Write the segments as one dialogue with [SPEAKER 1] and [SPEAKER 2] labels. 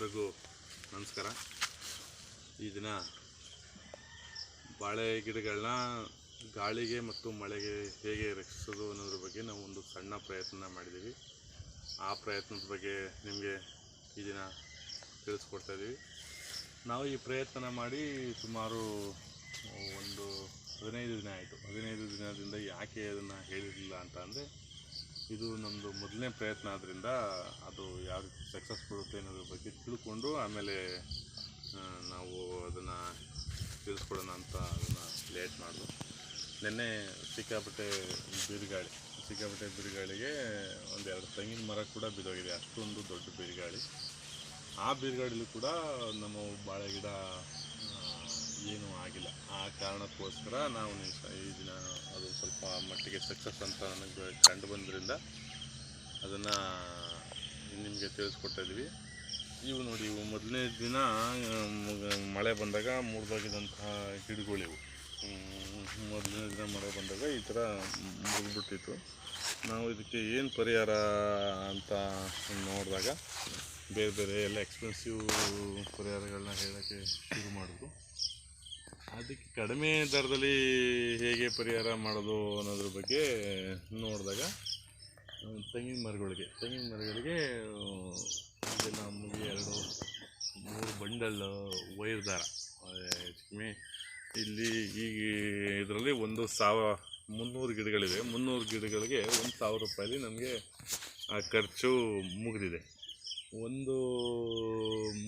[SPEAKER 1] ಎಲ್ರಿಗೂ ನಮಸ್ಕಾರ. ಈ ದಿನ ಬಾಳೆ ಗಿಡಗಳನ್ನ ಗಾಳಿಗೆ ಮತ್ತು ಮಳೆಗೆ ಹೇಗೆ ರಕ್ಷಿಸೋದು ಅನ್ನೋದ್ರ ಬಗ್ಗೆ ನಾವು ಒಂದು ಸಣ್ಣ ಪ್ರಯತ್ನ ಮಾಡಿದ್ದೀವಿ. ಆ ಪ್ರಯತ್ನದ ಬಗ್ಗೆ ನಿಮಗೆ ಈ ದಿನ ತಿಳಿಸ್ಕೊಡ್ತಾ ಇದ್ದೀವಿ. ನಾವು ಈ ಪ್ರಯತ್ನ ಮಾಡಿ ಸುಮಾರು, ಒಂದು ಹದಿನೈದು ದಿನ ಆಯಿತು. ಹದಿನೈದು ದಿನದಿಂದ ಯಾಕೆ ಅದನ್ನು ಹೇಳಿರಲಿಲ್ಲ ಅಂತ ಅಂದರೆ ಇದು ನಮ್ಮದು ಮೊದಲನೇ ಪ್ರಯತ್ನ ಆದ್ದರಿಂದ ಅದು ಯಾವ ರೀತಿ ಸಕ್ಸಸ್ ಕೊಡುತ್ತೆ ಅನ್ನೋದ್ರ ಬಗ್ಗೆ ತಿಳ್ಕೊಂಡು ಆಮೇಲೆ ನಾವು ಅದನ್ನು ತಿಳಿಸ್ಕೊಡೋಣ ಅಂತ ಅದನ್ನು ಲೇಟ್ ಮಾಡೋದು. ನಿನ್ನೆ ಸಿಕ್ಕಾಪಟ್ಟೆ ಬಿರುಗಾಳಿ, ಸಿಕ್ಕಾಪಟ್ಟೆ ಬಿರುಗಾಳಿಗೆ ಒಂದೆರಡು ತೆಂಗಿನ ಮರ ಕೂಡ ಬಿದ್ದೋಗಿದೆ, ಅಷ್ಟೊಂದು ದೊಡ್ಡ ಬಿರುಗಾಳಿ. ಆ ಬಿರುಗಾಳಿಲೂ ಕೂಡ ನಮ್ಮ ಬಾಳೆ ಗಿಡ ಏನೂ ಆಗಿಲ್ಲ. ಆ ಕಾರಣಕ್ಕೋಸ್ಕರ ನಾವು ಈ ದಿನ ಅದು ಸ್ವಲ್ಪ ಮಟ್ಟಿಗೆ ಸಕ್ಸಸ್ ಅಂತ ನನಗೆ ಕಂಡು ಬಂದ್ರಿಂದ ಅದನ್ನು ನಿಮಗೆ ತಿಳಿಸ್ಕೊಟ್ಟಿದ್ವಿ ಇವು ನೋಡಿ, ಇವು ಮೊದಲನೇ ದಿನ ಮಳೆ ಬಂದಾಗ ಮುರಿದೋಗಿದಂತಹ ಗಿಡಗಳಿವು. ಮೊದಲನೇ ದಿನ ಮಳೆ ಬಂದಾಗ ಈ ಥರ ಮುರಿದ್ಬಿಟ್ಟಿತ್ತು. ನಾವು ಇದಕ್ಕೆ ಏನು ಪರಿಹಾರ ಅಂತ ನೋಡಿದಾಗ ಬೇರೆ ಬೇರೆ ಎಲ್ಲ ಎಕ್ಸ್ಪೆನ್ಸಿವ್ ಪರಿಹಾರಗಳನ್ನ ಹೇಳೋಕ್ಕೆ ಶುರು ಮಾಡಿದ್ರು. ಅದಕ್ಕೆ ಕಡಿಮೆ ದರದಲ್ಲಿ ಹೇಗೆ ಪರಿಹಾರ ಮಾಡೋದು ಅನ್ನೋದ್ರ ಬಗ್ಗೆ ನೋಡಿದಾಗ ತೆಂಗಿನ ಮರಗಳಿಗೆ ತೆಂಗಿನ ಮರಗಳಿಗೆ ಇದೆಲ್ಲ ಮುಗಿ ಎರಡು ಮೂರು ಬಂಡಲ್ ವೈರ್ ದಾರ. ಕಮ್ಮಿ ಇಲ್ಲಿ ಈಗ ಇದರಲ್ಲಿ ಒಂದು ಸಾವ ಮುನ್ನೂರು ಗಿಡಗಳಿವೆ. ಮುನ್ನೂರು ಗಿಡಗಳಿಗೆ ಒಂದು ಸಾವಿರ ರೂಪಾಯಲ್ಲಿ ನಮಗೆ ಆ ಖರ್ಚು ಮುಗಿದಿದೆ. ಒಂದು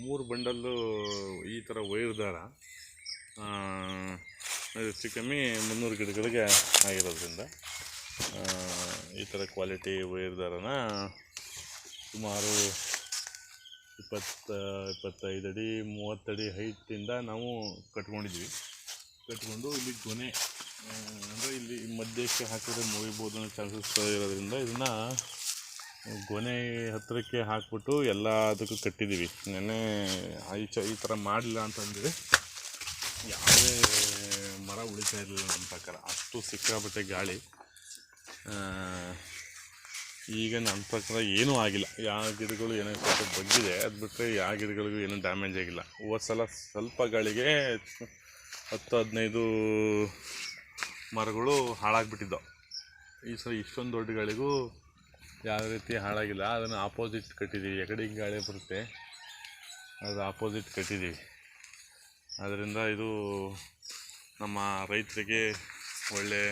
[SPEAKER 1] ಮೂರು ಬಂಡಲ್ಲು ಈ ಥರ ವೈರ್ ದಾರ ಹೆಚ್ಚು ಕಮ್ಮಿ ಮುನ್ನೂರು ಗಿಡಗಳಿಗೆ ಆಗಿರೋದ್ರಿಂದ ಈ ಥರ ಕ್ವಾಲಿಟಿ ವೈರ್ ದಾರನ ಸುಮಾರು ಇಪ್ಪತ್ತ, ಇಪ್ಪತ್ತೈದು ಅಡಿ ಮೂವತ್ತಡಿ ಹೈಟಿಂದ ನಾವು ಕಟ್ಕೊಂಡಿದ್ವಿ ಕಟ್ಕೊಂಡು ಇಲ್ಲಿ ಗೊನೆ ಅಂದರೆ ಇಲ್ಲಿ ಮಧ್ಯಕ್ಕೆ ಹಾಕಿದ್ರೆ ಮುಗಿಬೋದು ಅನ್ನೋ ಚಾನ್ಸಸ್ ಇರೋದ್ರಿಂದ ಇದನ್ನು ಗೊನೆ ಹತ್ತಿರಕ್ಕೆ ಹಾಕ್ಬಿಟ್ಟು ಎಲ್ಲದಕ್ಕೂ ಕಟ್ಟಿದ್ದೀವಿ. ನೆನ್ನೆ ಈ ಚ, ಈ ಥರ ಮಾಡಲಿಲ್ಲ ಅಂತಂದರೆ ಯಾವುದೇ ಮರ ಉಳಿತಾ ಇರಲಿಲ್ಲ ನಮ್ಮ ಪ್ರಕಾರ. ಅಷ್ಟು ಸಿಕ್ಕಾಪಟ್ಟೆ ಗಾಳಿ. ಈಗ ನನ್ನ ಪ್ರಕಾರ ಏನೂ ಆಗಿಲ್ಲ. ಯಾವ ಗಿಡಗಳು ಏನೋ ಸ್ವಲ್ಪ ಬಗ್ಗಿದೆ ಅದು ಬಿಟ್ಟರೆ ಯಾವ ಗಿಡಗಳಿಗೂ ಏನೂ ಡ್ಯಾಮೇಜ್ ಆಗಿಲ್ಲ. ಹೋದ ಸಲ ಸ್ವಲ್ಪ ಗಾಳಿಗೆ ಹತ್ತು, ಹದಿನೈದು ಮರಗಳು ಹಾಳಾಗಿಬಿಟ್ಟಿದ್ದವು. ಈ ಸಲ ಇಷ್ಟೊಂದು ದೊಡ್ಡ ಗಾಳಿಗೂ ಯಾವ ರೀತಿ ಹಾಳಾಗಿಲ್ಲ. ಅದನ್ನು ಆಪೋಸಿಟ್ ಕಟ್ಟಿದ್ದೀವಿ ಎಕಡೆ ಗಾಳಿ ಬರುತ್ತೆ, ಅದು ಆಪೋಸಿಟ್ ಕಟ್ಟಿದ್ದೀವಿ ಅದರಿಂದ ಇದು ನಮ್ಮ ರೈತರಿಗೆ ಒಳ್ಳೆ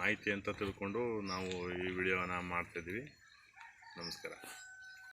[SPEAKER 1] ಮಾಹಿತಿ ಅಂತ ತಿಳ್ಕೊಂಡು ನಾವು ಈ ವಿಡಿಯೋನ ಮಾಡ್ತಾಯಿದ್ದೀವಿ ನಮಸ್ಕಾರ.